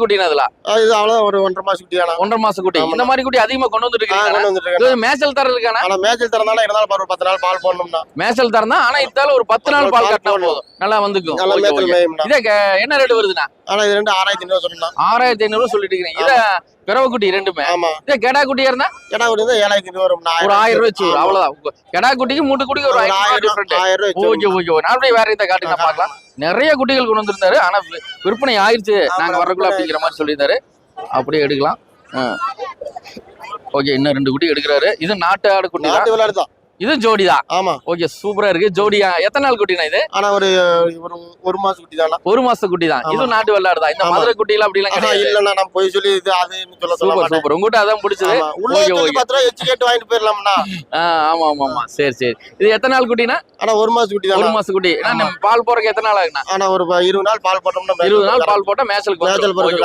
குட்டினா இதுல ஆ, இது அவ்வளவுதான் ஒரு ஒன்றரை மாசம் குட்டி தானா ஒன்றரை மாச குட்டி. இந்த மாதிரி குட்டி அதிகமா கொண்டு வந்துட்டு இருக்கீங்க மேய்ச்சல் தர இருக்கானா? ஆனா மேய்ச்சல் திறந்தாலும் இருந்தாலும் பாரு, ஒரு பத்து நாள் பால் போடணும்னா. மேய்ச்சல் தரம் தான் ஆனா இதால ஒரு பத்து நாள் பால் கட்டினா. போதும். நல்லா வந்துக்கும். இதே என்ன ரேட் வருதுண்ணா? ஆனா இது ரெண்டு ஆறாயிரத்தி ஐநூறு சொல்லணும் ஆறாயிரத்தி ஐநூறு சொல்லிட்டு இருக்கீங்க. இத பிறவ குட்டி ரெண்டுமே ஆமா. இதே கெடா குட்டியா இருந்தா ஒரு இது ஏழாயிரத்தி ஐநூறு ஒரு ஆயிரம் ரூபாய் வச்சு அவ்வளவுதான். கெடா குட்டிக்கு மூட்டு குட்டிக்கு ஒரு ஆயிரம் டிஃபரெண்ட் ஓகே வச்சு ஓகே நாளைக்கு வேற இதை காட்டுங்க பார்க்கலாம். நிறைய குட்டிகள் கொண்டு வந்திருந்தாரு. ஆனா விற்பனை ஆயிருச்சு. நாங்க வரக்குள்ள அப்படிங்கிற மாதிரி சொல்லியிருந்தாரு. அப்படியே எடுக்கலாம். ஓகே இன்னும் ரெண்டு குட்டி எடுக்கிறாரு. இது நாட்டு ஆடு குட்டி தான். நாட்டு விளையாடு தான். இது ஜோடி தான் ஆமா. ஓகே சூப்பரா இருக்கு. ஜோடியா எத்தனை நாள் குட்டினா இது? ஆனா ஒரு ஒரு ஒரு மாசம் குட்டி தானா ஒரு மாச குட்டி தான் இது. நாட்டு வெள்ளாடு தான் இந்த. மதுரை குட்டிலாம் அப்படிலாம் ஆனா கிடையாது. இல்லன்னா நான் போய் சொல்லி இது அதுன்னு சொல்ல சூப்பர் சூப்பர். உங்ககிட்ட அதான் பிடிச்சது. உள்ள சொல்லி. பத்து ரூபா வச்சு கேட்டு வாங்கிட்டு போயிடலாம்னா ஆமா ஆமா ஆமா. சரி சரி. இது எத்தனை நாள் குட்டினா ஆனா ஒரு மாசம் குட்டி ஒரு தானா மாச குட்டி. ஏன்னா நம்ம பால் போறதுக்கு எத்தனை நாள் ஆகுனா ஆனா ஒரு இருபது நாள் பால் போட்டோம்னா இருபது நாள் பால் போட்டா. பிறகு ஓகே